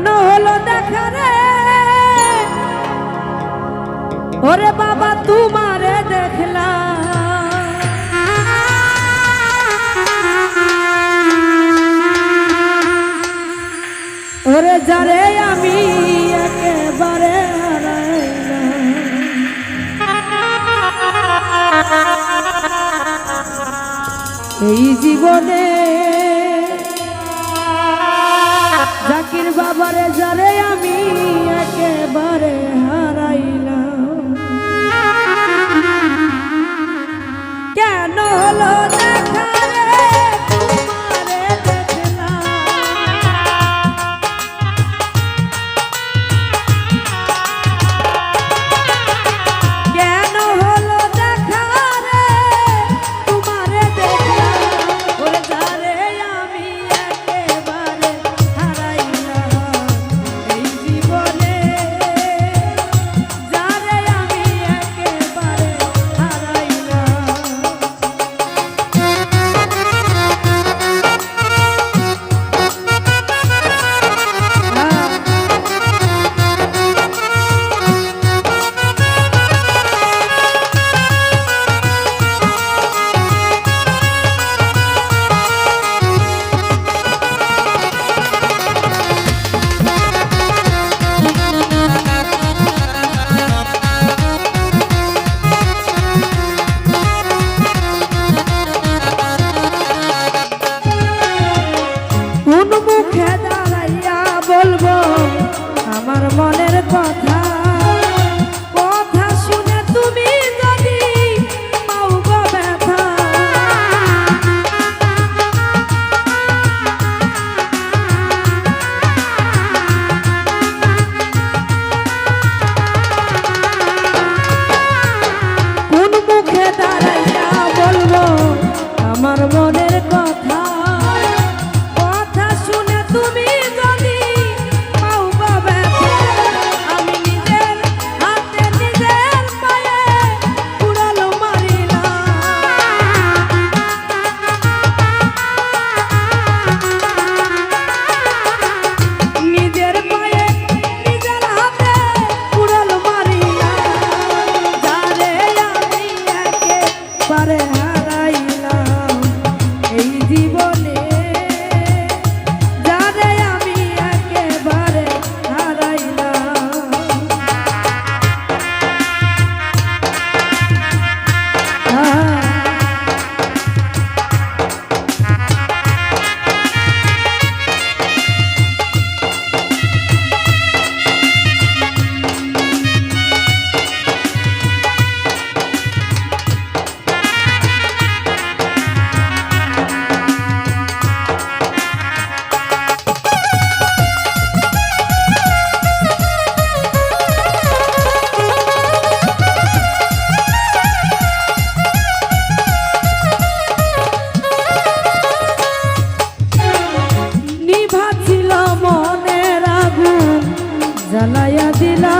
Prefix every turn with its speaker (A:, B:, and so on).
A: কেন হলো দেখা রে। ওরে বাবা তোমারে দেখলাম। ওরে যারে আমি একেবারে এই জীবনে বাবারে যারে আমি জ্বালাইয়া দিলা।